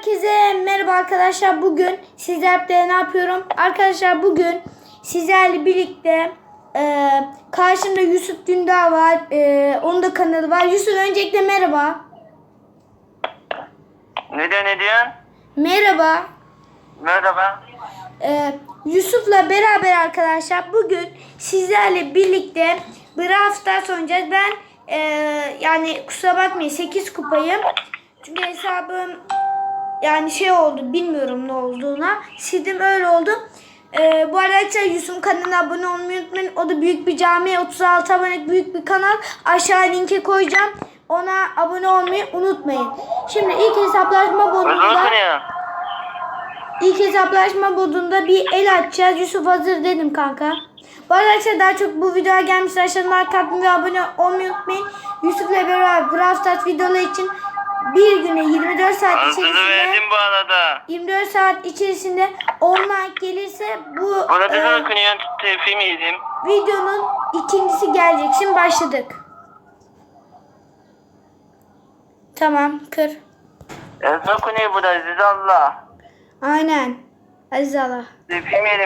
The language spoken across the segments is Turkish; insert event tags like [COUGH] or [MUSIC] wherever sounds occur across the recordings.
Herkese merhaba arkadaşlar. Bugün sizlerle ne yapıyorum? Arkadaşlar bugün sizlerle birlikte e, karşımda Yusuf Dündar var. E, onun da kanalı var. Yusuf öncelikle merhaba. Ne diyor ne? Merhaba. Merhaba. E, Yusuf'la beraber arkadaşlar bugün sizlerle birlikte Brawl Stars oynayacağız. Ben e, yani kusura bakmayın 8 kupayım. Çünkü hesabım yani şey oldu bilmiyorum ne olduğuna. Sildim öyle oldu. E, bu arada arkadaşlar Yusuf'un kanalına abone olmayı unutmayın. O da büyük bir cami 36 abonelik büyük bir kanal. Aşağı linke koyacağım. Ona abone olmayı unutmayın. Şimdi ilk hesaplaşma modunda. İlk hesaplaşma modunda bir el açacağız. Yusuf hazır dedim kanka. Bu arada arkadaşlar daha çok bu videoya gelmiş aşağıdan like atmayı ve abone olmayı unutmayın. Yusuf'la beraber Brawl Stars videoları için bir güne 24 saat Anasını içerisinde verdim bu arada. 24 saat içerisinde online gelirse bu Bana e, okunuyor yedim. videonun ikincisi gelecek. Şimdi başladık. Tamam kır. Ezra okunuyor bu da Aziz Allah. Aynen. Aziz Allah.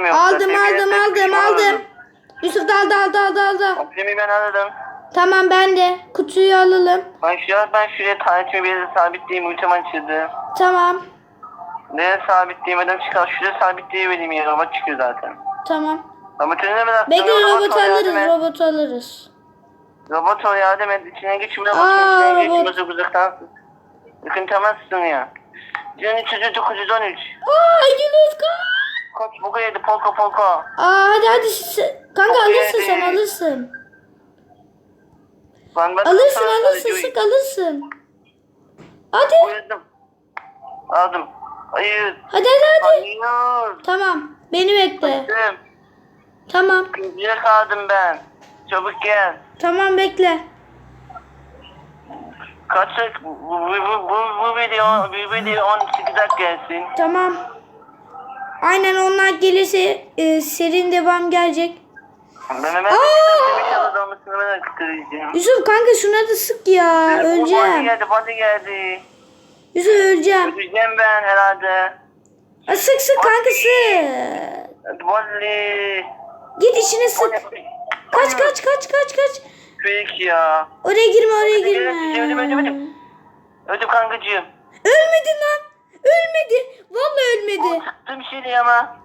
Yoksa. Aldım aldım aldım aldım. Yusuf da aldı aldı aldı aldı. Tevfimi ben aldım. Tamam ben de. Kutuyu alalım. Ben şu an ben şuraya tanetimi bir yere sabitleyeyim. Ultim açıldı. Tamam. Nereye sabitleyeyim? Adam çıkar. Şuraya sabitleyebileyim ya. Robot çıkıyor zaten. Tamam. Mi attın? Bekle Robot alırız. et. Robotu alırız. Robot ol yardım et. İçine geçme. Aa, Robot içine robot. geçme. Uzaktan. Yıkıntamazsın ya. Çocuğu 913. Aa Yunus kaç. Koç boku yedi. Polka polka. Aa hadi hadi. Kanka alırsın sen alırsın. Ben Alırsın sana alırsın sadece sık alırsın. Hadi. Buyurdum. Aldım. Hayır. Hadi hadi hadi. Hayır. Tamam. Beni bekle. Gittim. Tamam. İkinciye kaldım ben. Çabuk gel. Tamam bekle. Kaçak bu, bu, bu, bu, bu video, bu video 18 dakika gelsin. Tamam. Aynen onlar gelirse e, serinin devam gelecek. Ben hemen. Yusuf kanka şuna da sık ya. Öleceğim. geldi, bandi geldi. Yusuf öleceğim. Öleceğim ben herhalde. Aa, sık sık kanka sık. Bandi. Git içine sık. Kaç kaç kaç kaç kaç. Peki ya. Oraya girme oraya girme. öldüm, öldüm, öldüm. Öldüm kankacığım. Ölmedi lan. Ölmedi. Vallahi ölmedi. Sıktım şeydi ama.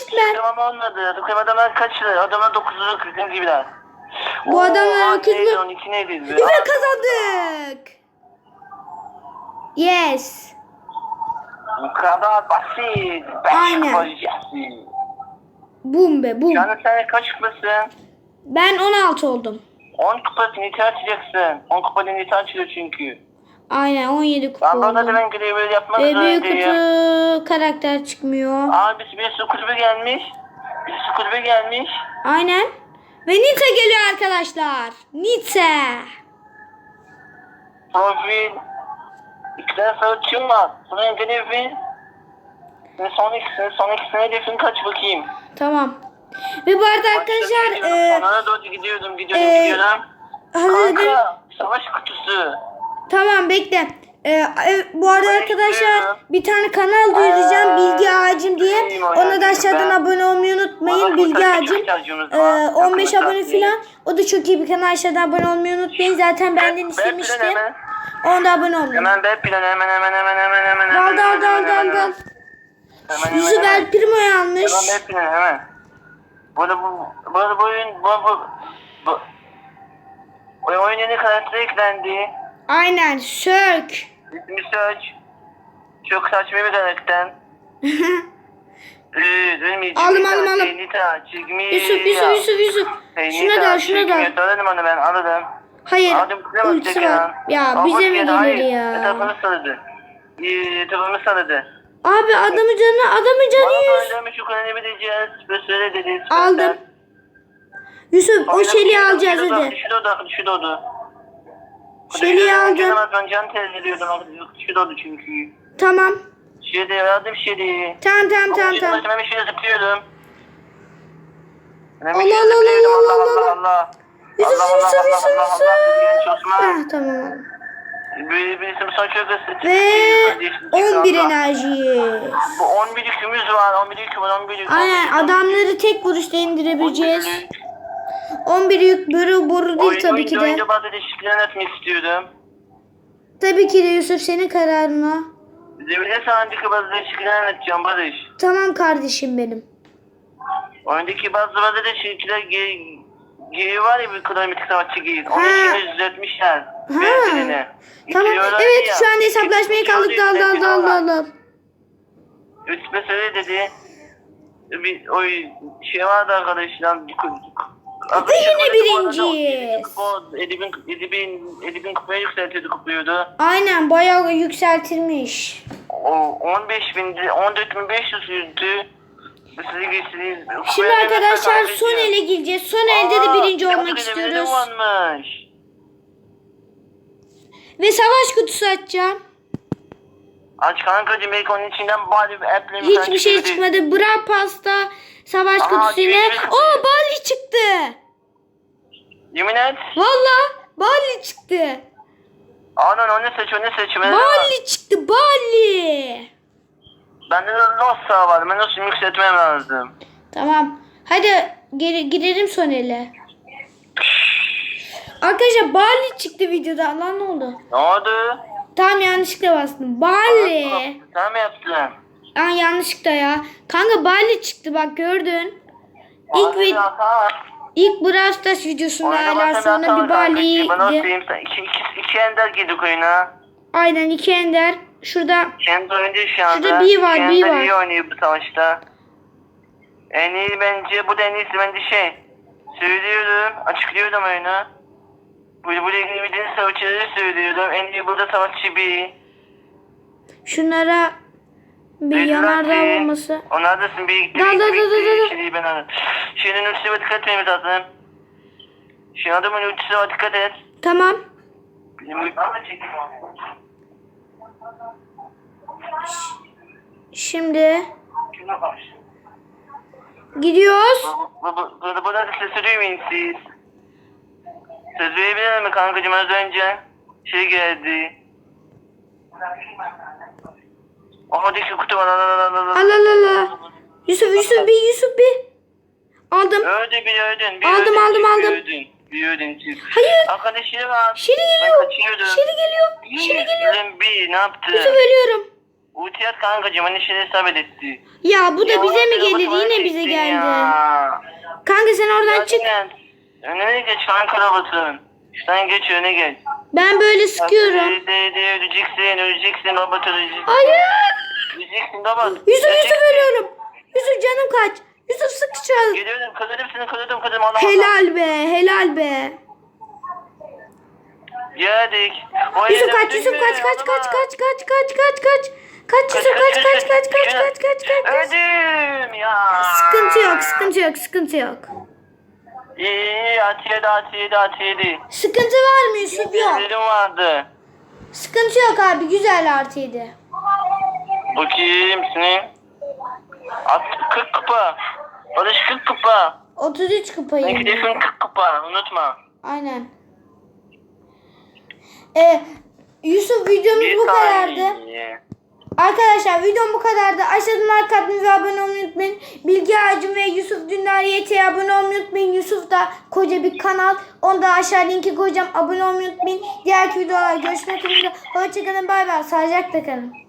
Lan. Tamam olmadı. Dokuz adamlar kaçtı. Adamlar 9'unu 40 gibiler. Bu adamlar dokuz mu? 12 neydi? Ve kazandık. Yes. Bu kadar basit. Ben Aynen. yapacaksın. Bum be bum. Yani sen kaç kupasın? Ben 16 oldum. 10 kupa nite açacaksın. 10 kupa nite açılıyor çünkü. Aynen 17 kupa burada oldum. ben görevi yapmak Ve büyük zorundayım. kutu karakter çıkmıyor. Abi bir su kulübü gelmiş. Bir su kulübü gelmiş. Aynen. Ve Nita geliyor arkadaşlar. Nita. Profil. İki tane savaşçım var. Sonra görevi. Sen son ikisini, son ikisini hedefin kaç bakayım. Tamam. Ve bu arada arkadaşlar e, Sonlara doğru gidiyordum, gidiyordum, e, gidiyorum. hazır. Kanka, savaş kutusu. Tamam bekle. Ee, bu arada arkadaşlar bir tane kanal duyuracağım Bilgi Ağacım diye. Ona da aşağıdan abone olmayı unutmayın. Bilgi Ağacım. Ee, var. 15 Yakın abone falan. O da çok iyi bir kanal. Aşağıdan abone olmayı unutmayın. Zaten benden Ben- ben istemişti. Ona da abone olun. Hemen B planı hemen hemen hemen hemen hemen. Dal dal dal dal dal. Hemen Yusuf hemen. El Primo'yu almış. Hemen B planı hemen. Burada bu burada bu oyun bu bu bu bu oyun yeni karakter eklendi. Aynen. Sörk. İsmi Search. Çok saçma bir karakter. [LAUGHS] Ee, aldım. Nita, çıkmış. Yusuf Yusuf Yusuf Yusuf. Şuna da şuna da. Söyledim onu ben aldım. Hayır. Ultisi var. Ya bize mi gelir ya? Etrafını sarıdı. Ee, Etrafını sarıdı. Abi adamı canı adamı canı yüz. söylemiş şu kadar bileceğiz. Ve söyle dedi. Aldım. Yusuf o şeliği alacağız hadi. Düşü doğdu, düşü doğdu. Şeliği aldım. Ben can terliyordum. Düşü doğdu çünkü. Tamam. Şeli yardım şeli. Tamam tamam tamam tamam. Şey zıplıyorum. Ben bir Allah, şey Allah. Allah, Allah Allah, Allah Allah. Yusuf Yusuf Yusuf Yusuf. Ah tamam. Bir, bir isim ısı. Ve 11 enerji. Bu 11 yükümüz var. 11 yükü var. 11 yük. Aynen adamları tek vuruşta indirebileceğiz. 11 yük boru boru değil tabii ki de. Oyunda bazı değişiklikler etmek istiyordum. Tabii ki de Yusuf senin kararın o. Zemine sahindeki bazı değişiklikler edeceğim Barış. Tamam kardeşim benim. Oyundaki bazı bazı değişiklikler ge Geyi var ya bir kronometrik savaşçı geyi. Onun Ha. içini düzeltmişler. Ha. Benzinini. Tamam. Evet ya. şu anda hesaplaşmaya kaldık. Dal dal dal dal dal. Üç mesele dedi. Bir o şey vardı arkadaşlar. Ve yine birinciyiz. Kupa 50 bin, 50 bin, 50 bin kupaya yükseltiyordu kupluyordu. Aynen bayağı yükseltilmiş. O 15 bin, 14 bin 500 yüzdü. Sizi geçtiniz. Şimdi arkadaşlar son ele gireceğiz. Son elde de birinci olmak istiyoruz. Ve savaş kutusu açacağım. Aç kankacım belki onun içinden bari bir apple mi Hiçbir şey çıkmadı. Bra pasta savaş kutusuyla. düğme çıktı. Oo Bali çıktı. Yemin et. Valla Bali çıktı. Anan onu seç onu seç. Ben Bali çıktı Bali. Bende de Lossa var. Ben Lossa'yı yükseltmem lazım. Tamam. Hadi geri girelim son ele. Arkadaşlar Bali çıktı videoda. Lan ne oldu? Ne oldu? Tam yanlışlıkla bastım. Bali. Sen mi yaptın? Aa yanlışlıkla ya. Kanka Bali çıktı bak gördün. İlk Abi, vid. İlk Brawl Stars videosunda ben sonra bir kankacığım, Ben Lossa'yım. Sen iki, iki, iki ender girdik oyuna. Aynen iki ender. Şurada Kendi oyuncu şu anda. Şurada bir var, bir var. iyi oynuyor bu savaşta. En iyi bence, bu da en iyisi bence şey. Söylüyorum, açıklıyorum oyunu. Bu, bu ilgili bildiğin savaşçıları söylüyorum. En iyi burada savaşçı bir. şunlara bir yanardağ olması. Onlar da bir bir- dal, dal. bir- şey ben anladım. Şeyin ultisine dikkat etmemiz lazım. Şu adamın ultisine dikkat et. Tamam. Benim. Şimdi gidiyoruz. Bu, bu, bu, bu, bu da sesi duymayın siz. Söz verebilir mi kankacığım az önce? Şey geldi. Oradaki kutu var. Al al al al. Al al al al. Yusuf Yusuf bir Yusuf bir. Aldım. Öldü bir öldün. Bir Aldım, öldün, aldım, bir aldım. Öldün. Bir öldün siz. Hayır. Arkadaşları var. Şeri Ben geliyor. Şeri geliyor. Şeri geliyor. Bir ne yaptı? Yusuf ölüyorum. Ulti at kankacığım hani şey isabet etti. Ya bu da Ya bize mi gelir? Yine bize geldi. ya. Kanka sen oradan çık. Hadi lan. Önüne geç kanka robotun. Şuradan geç öne geç. Ben böyle sıkıyorum. Öleceksin, öleceksin robot öleceksin. Hayır. Öleceksin robot. Yusuf. Yusuf ölüyorum. Yusuf canım kaç. Yusuf sık an. Geliyorum, kazandım seni, kazandım, kazandım. Allah. Helal be, helal be. Geldik. Yusuf ele kaç, Yusuf kaç, kaç, kaç, kaç, kaç, kaç, kaç, kaç. Kaç Yusuf kaç, kaç, kaç, kaç, kaç, kaç, kaç. Öldüm ya. Sıkıntı yok, sıkıntı yok, sıkıntı yok. İyi, iyi, atiyedi, atiyedi, atiyedi. Sıkıntı var mı Yusuf? Yok. Benim vardı. Sıkıntı yok abi, güzel artı yedi. Bakayım senin. At, 40 kupa. Barış 40 kupa. 33 Senin kupayım. hedefin 40 kupa, unutma. Aynen. Ee, Yusuf videomuz bu kadardı. saniye. Arkadaşlar videom bu kadardı. Aşağıdan like atmayı ve abone olmayı unutmayın. Bilgi Ağacım ve Yusuf Dündar YT'ye abone olmayı unutmayın. Yusuf da koca bir kanal. Onu da aşağı linki koyacağım. Abone olmayı unutmayın. Diğer videolar görüşmek üzere. Hoşçakalın. Bay bay. Sağlıcakla kalın.